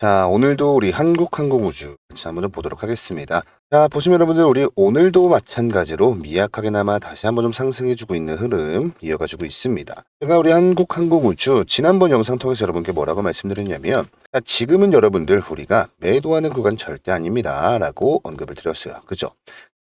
자, 오늘도 우리 한국항공우주 같이 한번 좀 보도록 하겠습니다. 자, 보시면 여러분들 우리 오늘도 마찬가지로 미약하게나마 다시 한번 좀 상승해주고 있는 흐름 이어가지고 있습니다. 제가 우리 한국항공우주 지난번 영상 통해서 여러분께 뭐라고 말씀드렸냐면 자, 지금은 여러분들 우리가 매도하는 구간 절대 아닙니다. 라고 언급을 드렸어요. 그죠?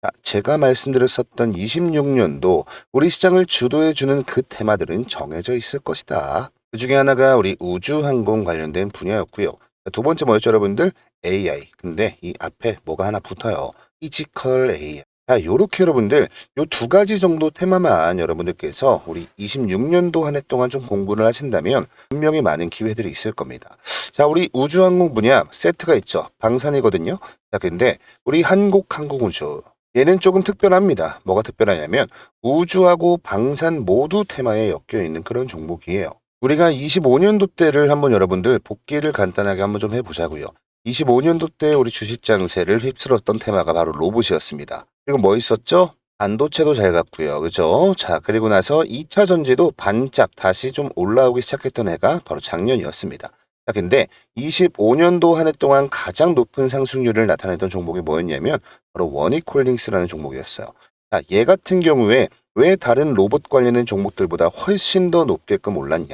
자, 제가 말씀드렸었던 26년도 우리 시장을 주도해주는 그 테마들은 정해져 있을 것이다. 그 중에 하나가 우리 우주항공 관련된 분야였고요. 두 번째 뭐였죠, 여러분들? AI. 근데 이 앞에 뭐가 하나 붙어요. 피지컬 AI. 자, 요렇게 여러분들 요 두 가지 정도 테마만 여러분들께서 우리 26년도 한 해 동안 좀 공부를 하신다면 분명히 많은 기회들이 있을 겁니다. 자, 우리 우주항공 분야 세트가 있죠. 방산이거든요. 자, 근데 우리 한국 항공우주 얘는 조금 특별합니다. 뭐가 특별하냐면 우주하고 방산 모두 테마에 엮여 있는 그런 종목이에요. 우리가 25년도 때를 한번 여러분들 복귀를 간단하게 한번 좀 해보자고요. 25년도 때 우리 주식 장세를 휩쓸었던 테마가 바로 로봇이었습니다. 그리고 뭐 있었죠? 반도체도 잘 갔고요. 그죠? 자, 그리고 나서 2차 전지도 반짝 다시 좀 올라오기 시작했던 해가 바로 작년이었습니다. 자, 근데 25년도 한 해 동안 가장 높은 상승률을 나타냈던 종목이 뭐였냐면 바로 원익홀딩스라는 종목이었어요. 자, 얘 같은 경우에 왜 다른 로봇 관련된 종목들보다 훨씬 더 높게끔 올랐냐?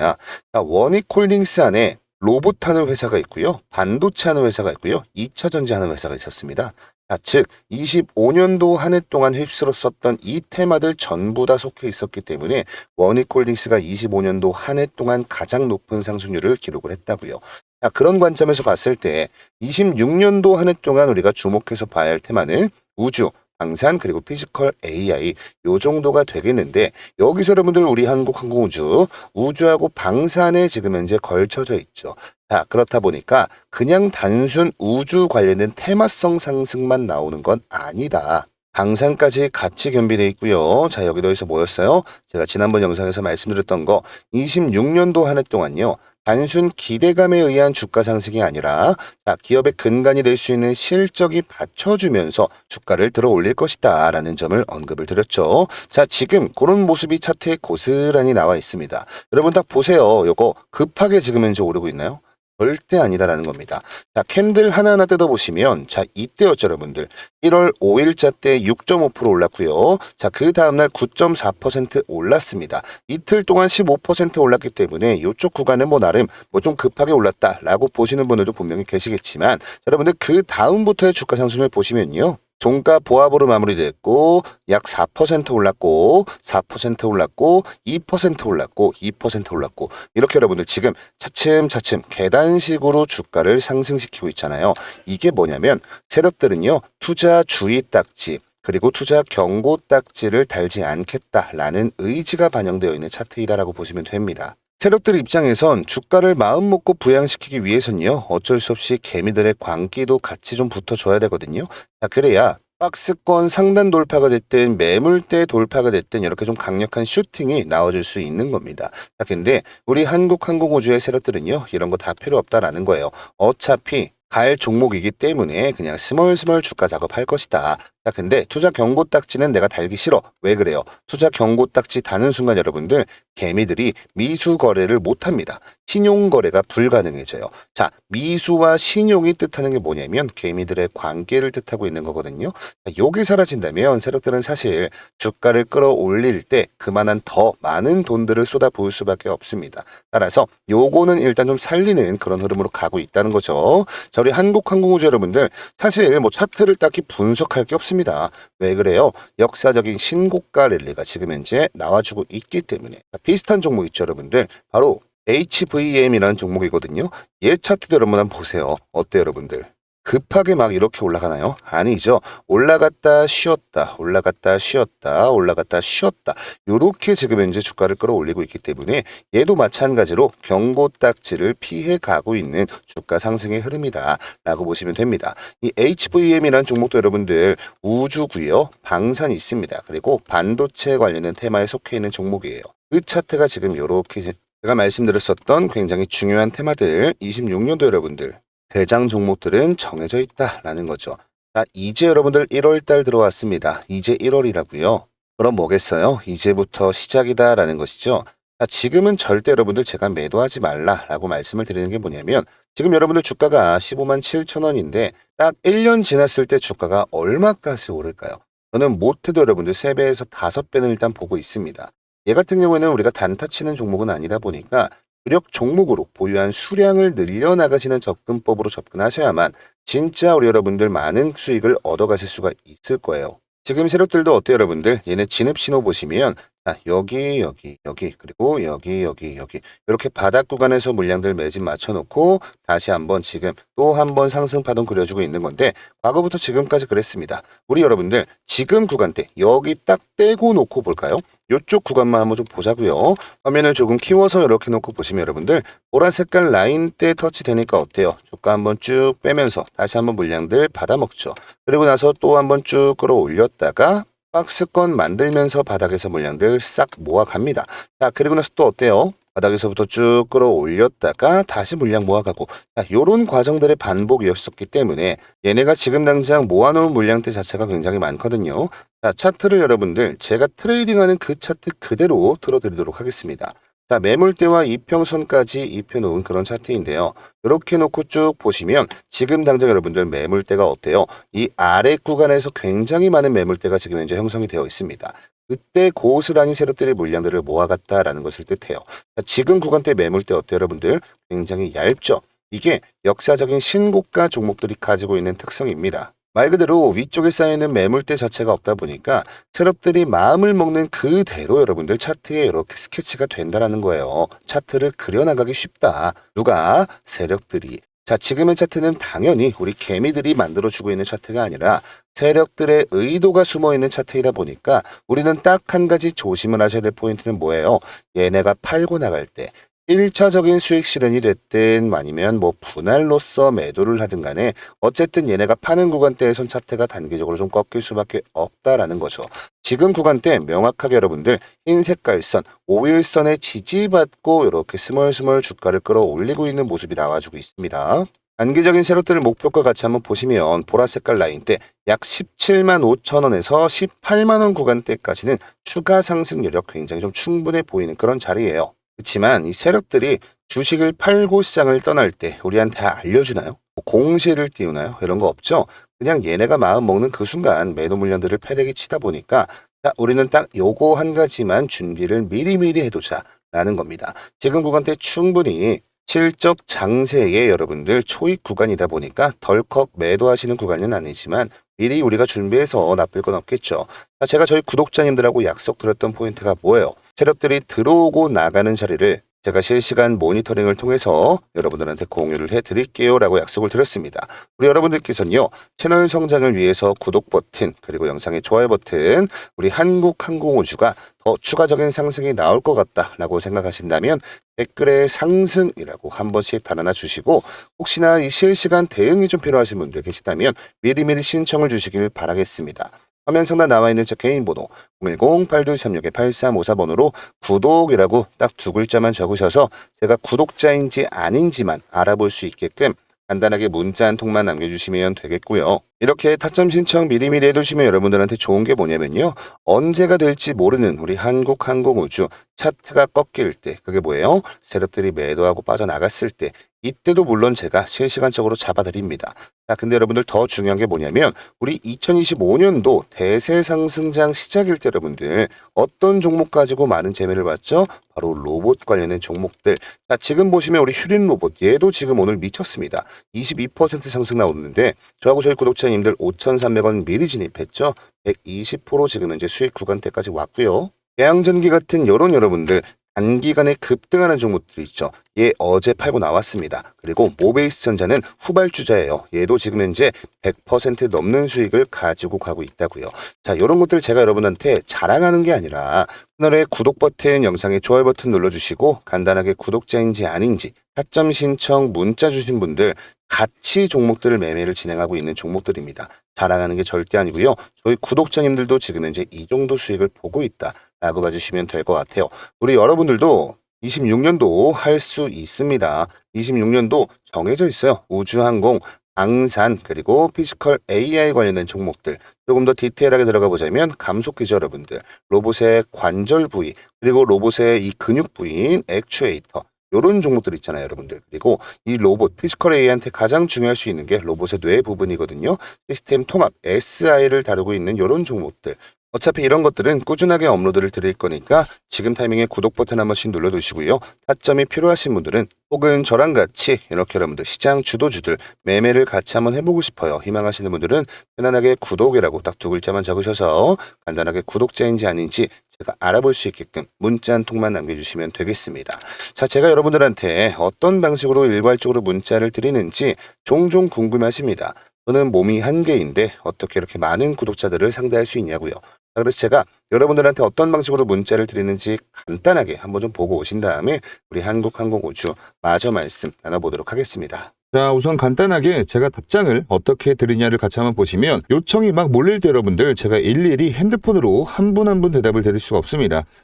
자, 원익홀딩스 안에 로봇 하는 회사가 있고요. 반도체 하는 회사가 있고요. 2차 전지 하는 회사가 있었습니다. 자, 즉 25년도 한 해 동안 휩쓸었었던 이 테마들 전부 다 속해 있었기 때문에 원익홀딩스가 25년도 한 해 동안 가장 높은 상승률을 기록을 했다고요. 자, 그런 관점에서 봤을 때 26년도 한 해 동안 우리가 주목해서 봐야 할 테마는 우주, 방산 그리고 피지컬 AI 요 정도가 되겠는데 여기서 여러분들 우리 한국 항공우주 우주하고 방산에 지금 현재 걸쳐져 있죠. 자 그렇다 보니까 그냥 단순 우주 관련된 테마성 상승만 나오는 건 아니다. 방산까지 같이 겸비되어 있고요. 자 여기도 어디서 뭐였어요? 제가 지난번 영상에서 말씀드렸던 거 26년도 한 해 동안요. 단순 기대감에 의한 주가 상승이 아니라 자, 기업의 근간이 될 수 있는 실적이 받쳐주면서 주가를 들어 올릴 것이다 라는 점을 언급을 드렸죠. 자 지금 그런 모습이 차트에 고스란히 나와 있습니다. 여러분 딱 보세요. 요거 급하게 지금 현재 오르고 있나요? 절대 아니다라는 겁니다. 자, 캔들 하나하나 뜯어보시면, 자, 이때였죠, 여러분들. 1월 5일자 때 6.5% 올랐고요. 자, 그 다음날 9.4% 올랐습니다. 이틀 동안 15% 올랐기 때문에 이쪽 구간은 뭐 나름 뭐 좀 급하게 올랐다라고 보시는 분들도 분명히 계시겠지만, 자, 여러분들 그 다음부터의 주가 상승을 보시면요. 종가 보합으로 마무리됐고 약 4% 올랐고 4% 올랐고 2% 올랐고 2% 올랐고 이렇게 여러분들 지금 차츰차츰 계단식으로 주가를 상승시키고 있잖아요. 이게 뭐냐면 세력들은요 투자 주의 딱지 그리고 투자 경고 딱지를 달지 않겠다라는 의지가 반영되어 있는 차트이다라고 보시면 됩니다. 세력들 입장에선 주가를 마음 먹고 부양시키기 위해선요 어쩔 수 없이 개미들의 광기도 같이 좀 붙어줘야 되거든요. 자 그래야 박스권 상단 돌파가 됐든 매물대 돌파가 됐든 이렇게 좀 강력한 슈팅이 나와줄 수 있는 겁니다. 자 근데 우리 한국항공우주의 세력들은요 이런 거 다 필요 없다라는 거예요. 어차피 갈 종목이기 때문에 그냥 스멀스멀 주가 작업할 것이다. 자, 근데 투자 경고 딱지는 내가 달기 싫어. 왜 그래요? 투자 경고 딱지 다는 순간 여러분들 개미들이 미수 거래를 못 합니다. 신용 거래가 불가능해져요. 자, 미수와 신용이 뜻하는 게 뭐냐면 개미들의 관계를 뜻하고 있는 거거든요. 자, 요게 사라진다면 세력들은 사실 주가를 끌어올릴 때 그만한 더 많은 돈들을 쏟아 부을 수밖에 없습니다. 따라서 요거는 일단 좀 살리는 그런 흐름으로 가고 있다는 거죠. 자, 우리 한국항공우주 여러분들 사실 뭐 차트를 딱히 분석할 게 없습니다. 왜 그래요? 역사적인 신고가 랠리가 지금 현재 나와주고 있기 때문에 자, 비슷한 종목 있죠, 여러분들. 바로 HVM이라는 종목이거든요. 얘 차트도 여러분 한번 보세요. 어때요, 여러분들? 급하게 막 이렇게 올라가나요? 아니죠. 올라갔다 쉬었다, 올라갔다 쉬었다, 올라갔다 쉬었다. 요렇게 지금 현재 주가를 끌어올리고 있기 때문에 얘도 마찬가지로 경고 딱지를 피해 가고 있는 주가 상승의 흐름이다. 라고 보시면 됩니다. 이 HVM이라는 종목도 여러분들 우주고요. 방산이 있습니다. 그리고 반도체 관련된 테마에 속해 있는 종목이에요. 그 차트가 지금 요렇게 제가 말씀드렸었던 굉장히 중요한 테마들 26년도 여러분들 대장 종목들은 정해져 있다라는 거죠. 자, 이제 여러분들 1월 달 들어왔습니다. 이제 1월이라고요. 그럼 뭐겠어요? 이제부터 시작이다라는 것이죠. 자, 지금은 절대 여러분들 제가 매도하지 말라라고 말씀을 드리는 게 뭐냐면 지금 여러분들 주가가 15만 7천 원인데 딱 1년 지났을 때 주가가 얼마까지 오를까요? 저는 못해도 여러분들 3배에서 5배는 일단 보고 있습니다. 얘 같은 경우에는 우리가 단타 치는 종목은 아니다 보니까 주력 종목으로 보유한 수량을 늘려나가시는 접근법으로 접근하셔야만 진짜 우리 여러분들 많은 수익을 얻어가실 수가 있을 거예요. 지금 세력들도 어때요 여러분들? 얘네 진입 신호 보시면 자, 여기 여기 여기 그리고 여기 여기 여기 이렇게 바닥 구간에서 물량들 매진 맞춰놓고 다시 한번 지금 또 한 번 상승 파동 그려주고 있는 건데 과거부터 지금까지 그랬습니다. 우리 여러분들 지금 구간대 여기 딱 떼고 놓고 볼까요? 이쪽 구간만 한번 좀 보자고요. 화면을 조금 키워서 이렇게 놓고 보시면 여러분들 보라 색깔 라인 때 터치 되니까 어때요? 주가 한번 쭉 빼면서 다시 한번 물량들 받아먹죠. 그리고 나서 또 한번 쭉 끌어올렸다가 박스권 만들면서 바닥에서 물량들 싹 모아갑니다. 자, 그리고 나서 또 어때요? 바닥에서부터 쭉 끌어올렸다가 다시 물량 모아가고 자, 요런 과정들의 반복이었었기 때문에 얘네가 지금 당장 모아놓은 물량대 자체가 굉장히 많거든요. 자, 차트를 여러분들 제가 트레이딩하는 그 차트 그대로 틀어드리도록 하겠습니다. 자, 매물대와 이평선까지 입혀놓은 그런 차트인데요. 이렇게 놓고 쭉 보시면 지금 당장 여러분들 매물대가 어때요? 이 아래 구간에서 굉장히 많은 매물대가 지금 현재 형성이 되어 있습니다. 그때 고스란히 세력들의 물량들을 모아갔다라는 것을 뜻해요. 자, 지금 구간대 매물대 어때요, 여러분들? 굉장히 얇죠? 이게 역사적인 신고가 종목들이 가지고 있는 특성입니다. 말 그대로 위쪽에 쌓여있는 매물대 자체가 없다 보니까 세력들이 마음을 먹는 그대로 여러분들 차트에 이렇게 스케치가 된다라는 거예요. 차트를 그려나가기 쉽다. 누가? 세력들이. 자, 지금의 차트는 당연히 우리 개미들이 만들어주고 있는 차트가 아니라 세력들의 의도가 숨어 있는 차트이다 보니까 우리는 딱 한 가지 조심을 하셔야 될 포인트는 뭐예요? 얘네가 팔고 나갈 때 1차적인 수익 실현이 됐든 아니면 뭐 분할로서 매도를 하든 간에 어쨌든 얘네가 파는 구간대에선 차트가 단기적으로 좀 꺾일 수밖에 없다라는 거죠. 지금 구간대 명확하게 여러분들 흰 색깔 선, 5일선에 지지받고 이렇게 스멀스멀 주가를 끌어올리고 있는 모습이 나와주고 있습니다. 단기적인 세력들 목표가 같이 한번 보시면 보라 색깔 라인 때 약 17만 5천 원에서 18만 원 구간대까지는 추가 상승 여력 굉장히 좀 충분해 보이는 그런 자리예요. 그렇지만 이 세력들이 주식을 팔고 시장을 떠날 때 우리한테 알려주나요? 뭐 공시를 띄우나요? 이런 거 없죠? 그냥 얘네가 마음 먹는 그 순간 매도 물량들을 패대기 치다 보니까 자, 우리는 딱 요거 한 가지만 준비를 미리미리 해두자 라는 겁니다. 지금 구간대 충분히 실적 장세의 여러분들 초입 구간이다 보니까 덜컥 매도하시는 구간은 아니지만 미리 우리가 준비해서 나쁠 건 없겠죠. 자, 제가 저희 구독자님들하고 약속드렸던 포인트가 뭐예요? 세력들이 들어오고 나가는 자리를 제가 실시간 모니터링을 통해서 여러분들한테 공유를 해드릴게요 라고 약속을 드렸습니다. 우리 여러분들께서는요, 채널 성장을 위해서 구독 버튼, 그리고 영상의 좋아요 버튼, 우리 한국항공우주가 더 추가적인 상승이 나올 것 같다 라고 생각하신다면 댓글에 상승이라고 한 번씩 달아나 주시고 혹시나 이 실시간 대응이 좀 필요하신 분들 계시다면 미리미리 신청을 주시길 바라겠습니다. 화면 상단 나와 있는 제 개인 번호 010-8236-8354번으로 구독이라고 딱 두 글자만 적으셔서 제가 구독자인지 아닌지만 알아볼 수 있게끔 간단하게 문자 한 통만 남겨주시면 되겠고요. 이렇게 타점 신청 미리미리 해두시면 여러분들한테 좋은 게 뭐냐면요. 언제가 될지 모르는 우리 한국항공우주 차트가 꺾일 때 그게 뭐예요? 세력들이 매도하고 빠져나갔을 때 이때도 물론 제가 실시간적으로 잡아드립니다. 자, 근데 여러분들 더 중요한 게 뭐냐면 우리 2025년도 대세 상승장 시작일 때 여러분들 어떤 종목 가지고 많은 재미를 봤죠? 바로 로봇 관련된 종목들. 자, 지금 보시면 우리 휴린 로봇 얘도 지금 오늘 미쳤습니다. 22% 상승 나오는데 저하고 저희 구독자님들 5,300원 미리 진입했죠? 120% 지금 현재 수익 구간대까지 왔고요. 대양전기 같은 요런 여러분들 단기간에 급등하는 종목들이 있죠. 얘 어제 팔고 나왔습니다. 그리고 모베이스 전자는 후발주자예요. 얘도 지금 현재 100% 넘는 수익을 가지고 가고 있다고요. 자, 이런 것들 제가 여러분한테 자랑하는 게 아니라 채널에 구독 버튼, 영상에 좋아요 버튼 눌러주시고 간단하게 구독자인지 아닌지 타점 신청 문자 주신 분들 같이 종목들을 매매를 진행하고 있는 종목들입니다. 자랑하는 게 절대 아니고요. 저희 구독자님들도 지금 현재 이 정도 수익을 보고 있다 라고 봐주시면 될 것 같아요. 우리 여러분들도 26년도 할 수 있습니다. 26년도 정해져 있어요. 우주항공 방산 그리고 피지컬 AI 관련된 종목들 조금 더 디테일하게 들어가 보자면 감속기죠 여러분들 로봇의 관절 부위 그리고 로봇의 이 근육 부위인 액추에이터 요런 종목들 있잖아요 여러분들 그리고 이 로봇 피지컬 AI한테 가장 중요할 수 있는 게 로봇의 뇌 부분이거든요 시스템 통합 SI를 다루고 있는 요런 종목들 어차피 이런 것들은 꾸준하게 업로드를 드릴 거니까 지금 타이밍에 구독 버튼 한 번씩 눌러두시고요. 타점이 필요하신 분들은 혹은 저랑 같이 이렇게 여러분들 시장 주도주들 매매를 같이 한번 해보고 싶어요. 희망하시는 분들은 편안하게 구독이라고 딱 두 글자만 적으셔서 간단하게 구독자인지 아닌지 제가 알아볼 수 있게끔 문자 한 통만 남겨주시면 되겠습니다. 자, 제가 여러분들한테 어떤 방식으로 일괄적으로 문자를 드리는지 종종 궁금하십니다. 저는 몸이 한 개인데 어떻게 이렇게 많은 구독자들을 상대할 수 있냐고요. 자, 그래서 제가 여러분들한테 어떤 방식으로 문자를 드리는지 간단하게 한번 좀 보고 오신 다음에 우리 한국항공우주 마저 말씀 나눠보도록 하겠습니다. 자, 우선 간단하게 제가 답장을 어떻게 드리냐를 같이 한번 보시면 요청이 막 몰릴 때 여러분들 제가 일일이 핸드폰으로 한 분 한 분 대답을 드릴 수가 없습니다.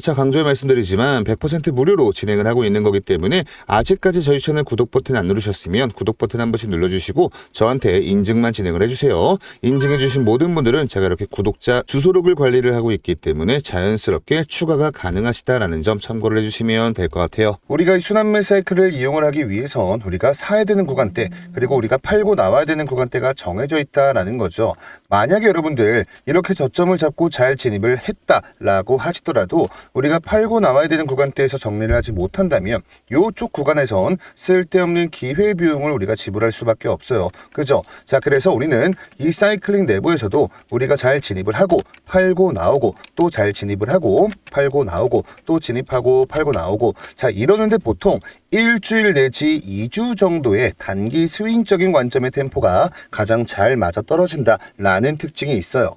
재차 강조해 말씀드리지만 100% 무료로 진행을 하고 있는 거기 때문에 아직까지 저희 채널 구독 버튼 안 누르셨으면 구독 버튼 한 번씩 눌러주시고 저한테 인증만 진행을 해주세요. 인증해주신 모든 분들은 제가 이렇게 구독자 주소록을 관리를 하고 있기 때문에 자연스럽게 추가가 가능하시다라는 점 참고를 해주시면 될 것 같아요. 우리가 이 순환매 사이클을 이용을 하기 위해선 우리가 사야 되는 구간대 그리고 우리가 팔고 나와야 되는 구간대가 정해져 있다라는 거죠. 만약에 여러분들 이렇게 저점을 잡고 잘 진입을 했다라고 하시더라도 우리가 팔고 나와야 되는 구간대에서 정리를 하지 못한다면 요쪽 구간에선 쓸데없는 기회 비용을 우리가 지불할 수밖에 없어요. 그죠? 자, 그래서 우리는 이 사이클링 내부에서도 우리가 잘 진입을 하고 팔고 나오고 또 잘 진입을 하고 팔고 나오고 또 진입하고 팔고 나오고 자, 이러는데 보통 일주일 내지 2주 정도의 단기 스윙적인 관점의 템포가 가장 잘 맞아 떨어진다라는 특징이 있어요.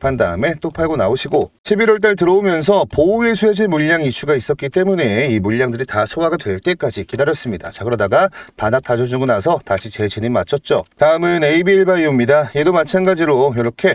한 다음에 또 팔고 나오시고 11월 달 들어오면서 보호의 수혜지 물량 이슈가 있었기 때문에 이 물량들이 다 소화가 될 때까지 기다렸습니다. 자, 그러다가 바닥 다져주고 나서 다시 재진입 맞췄죠. 다음은 AB일바이오입니다. 얘도 마찬가지로 이렇게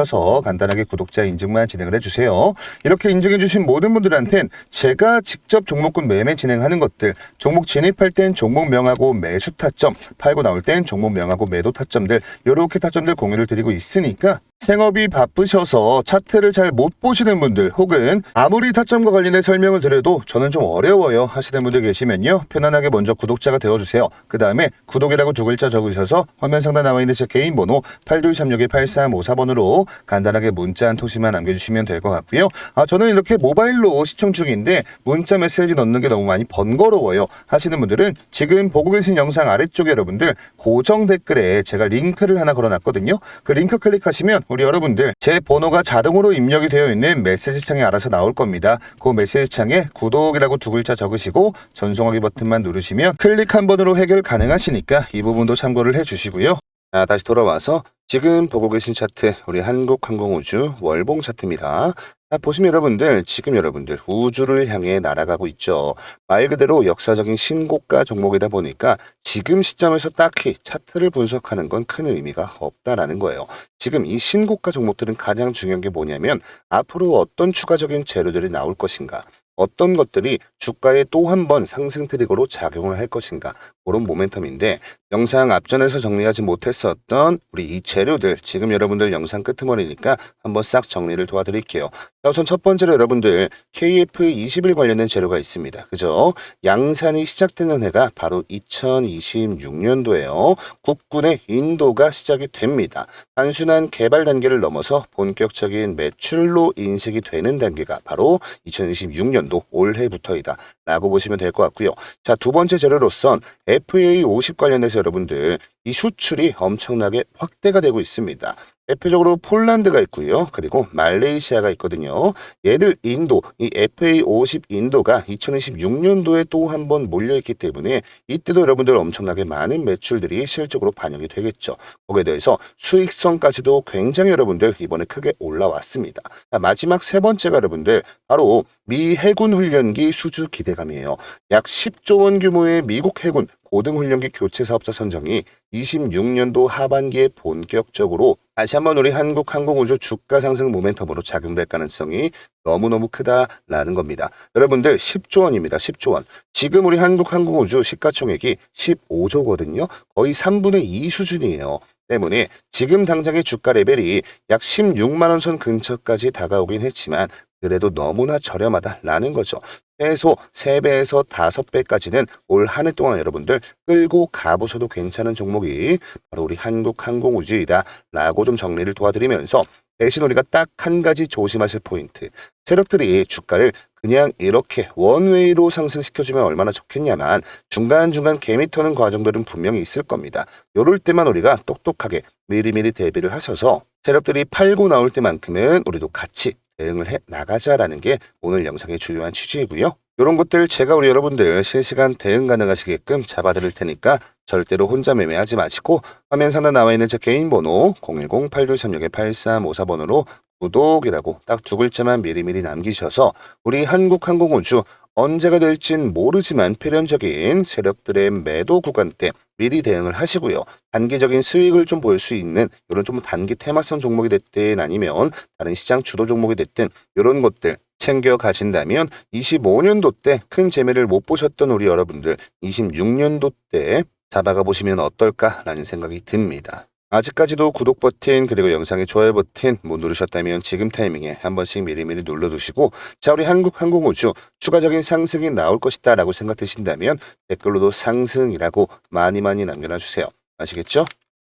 간단하게 구독자 인증만 진행을 해주세요. 이렇게 인증해주신 모든 분들한텐 제가 직접 종목군 매매 진행하는 것들, 종목 진입할 땐 종목 명하고 매수 타점, 팔고 나올 땐 종목 명하고 매도 타점들, 이렇게 타점들 공유를 드리고 있으니까 생업이 바쁘셔서 차트를 잘 못 보시는 분들 혹은 아무리 타점과 관련해 설명을 드려도 저는 좀 어려워요 하시는 분들 계시면요 편안하게 먼저 구독자가 되어주세요 그 다음에 구독이라고 두 글자 적으셔서 화면 상단 나와 있는 제 개인 번호 8236-8354번으로 간단하게 문자 한 토시만 남겨주시면 될 것 같고요 아 저는 이렇게 모바일로 시청 중인데 문자 메시지 넣는 게 너무 많이 번거로워요 하시는 분들은 지금 보고 계신 영상 아래쪽에 여러분들 고정 댓글에 제가 링크를 하나 걸어놨거든요 그 링크 클릭하시면 우리 여러분들 제 번호가 자동으로 입력이 되어 있는 메시지 창에 알아서 나올 겁니다. 그 메시지 창에 구독이라고 두 글자 적으시고 전송하기 버튼만 누르시면 클릭 한 번으로 해결 가능하시니까 이 부분도 참고를 해주시고요. 자, 다시 돌아와서 지금 보고 계신 차트 우리 한국항공우주 월봉 차트입니다. 자, 보시면 여러분들 지금 여러분들 우주를 향해 날아가고 있죠. 말 그대로 역사적인 신고가 종목이다 보니까 지금 시점에서 딱히 차트를 분석하는 건 큰 의미가 없다라는 거예요. 지금 이 신고가 종목들은 가장 중요한 게 뭐냐면 앞으로 어떤 추가적인 재료들이 나올 것인가. 어떤 것들이 주가에 또 한 번 상승 트리거로 작용을 할 것인가 그런 모멘텀인데 영상 앞전에서 정리하지 못했었던 우리 이 재료들 지금 여러분들 영상 끄트머리니까 한번 싹 정리를 도와드릴게요. 자, 우선 첫 번째로 여러분들 KF21 관련된 재료가 있습니다. 그죠? 양산이 시작되는 해가 바로 2026년도예요. 국군의 인도가 시작이 됩니다. 단순한 개발 단계를 넘어서 본격적인 매출로 인식이 되는 단계가 바로 2026년 도 올해부터이다. 라고 보시면 될 것 같고요. 자, 두 번째 재료로선 FA50 관련해서 여러분들 이 수출이 엄청나게 확대가 되고 있습니다. 대표적으로 폴란드가 있고요. 그리고 말레이시아가 있거든요. 얘들 인도, 이 FA50 인도가 2026년도에 또 한 번 몰려있기 때문에 이때도 여러분들 엄청나게 많은 매출들이 실적으로 반영이 되겠죠. 거기에 대해서 수익성까지도 굉장히 여러분들 이번에 크게 올라왔습니다. 자, 마지막 세 번째가 여러분들 바로 미 해군 훈련기 수주 기대감이에요. 약 10조 원 규모의 미국 해군 고등훈련기 교체 사업자 선정이 26년도 하반기에 본격적으로 다시 한번 우리 한국 항공우주 주가 상승 모멘텀으로 작용될 가능성이 너무너무 크다라는 겁니다. 여러분들 10조 원입니다. 10조 원. 지금 우리 한국 항공우주 시가총액이 15조거든요. 거의 3분의 2 수준이에요. 때문에 지금 당장의 주가 레벨이 약 16만원 선 근처까지 다가오긴 했지만 그래도 너무나 저렴하다라는 거죠. 최소 3배에서 5배까지는 올 한 해 동안 여러분들 끌고 가보셔도 괜찮은 종목이 바로 우리 한국항공우주이다 라고 좀 정리를 도와드리면서 대신 우리가 딱 한 가지 조심하실 포인트 세력들이 주가를 그냥 이렇게 원웨이로 상승시켜주면 얼마나 좋겠냐만 중간중간 개미 터는 과정들은 분명히 있을 겁니다. 요럴 때만 우리가 똑똑하게 미리미리 대비를 하셔서 세력들이 팔고 나올 때만큼은 우리도 같이 대응을 해 나가자라는 게 오늘 영상의 주요한 취지이고요. 이런 것들 제가 우리 여러분들 실시간 대응 가능하시게끔 잡아드릴 테니까 절대로 혼자 매매하지 마시고 화면 상단 나와 있는 제 개인 번호 010-8236-8354번으로 구독이라고 딱 두 글자만 미리미리 남기셔서 우리 한국항공우주 언제가 될진 모르지만 필연적인 세력들의 매도 구간 때 미리 대응을 하시고요. 단기적인 수익을 좀 볼 수 있는 이런 좀 단기 테마성 종목이 됐든 아니면 다른 시장 주도 종목이 됐든 이런 것들 챙겨 가신다면 25년도 때 큰 재미를 못 보셨던 우리 여러분들 26년도 때 잡아가 보시면 어떨까라는 생각이 듭니다. 아직까지도 구독 버튼 그리고 영상의 좋아요 버튼 못 누르셨다면 지금 타이밍에 한 번씩 미리미리 눌러두시고 자 우리 한국 항공우주 추가적인 상승이 나올 것이다 라고 생각되신다면 댓글로도 상승이라고 많이 많이 남겨놔주세요. 아시겠죠?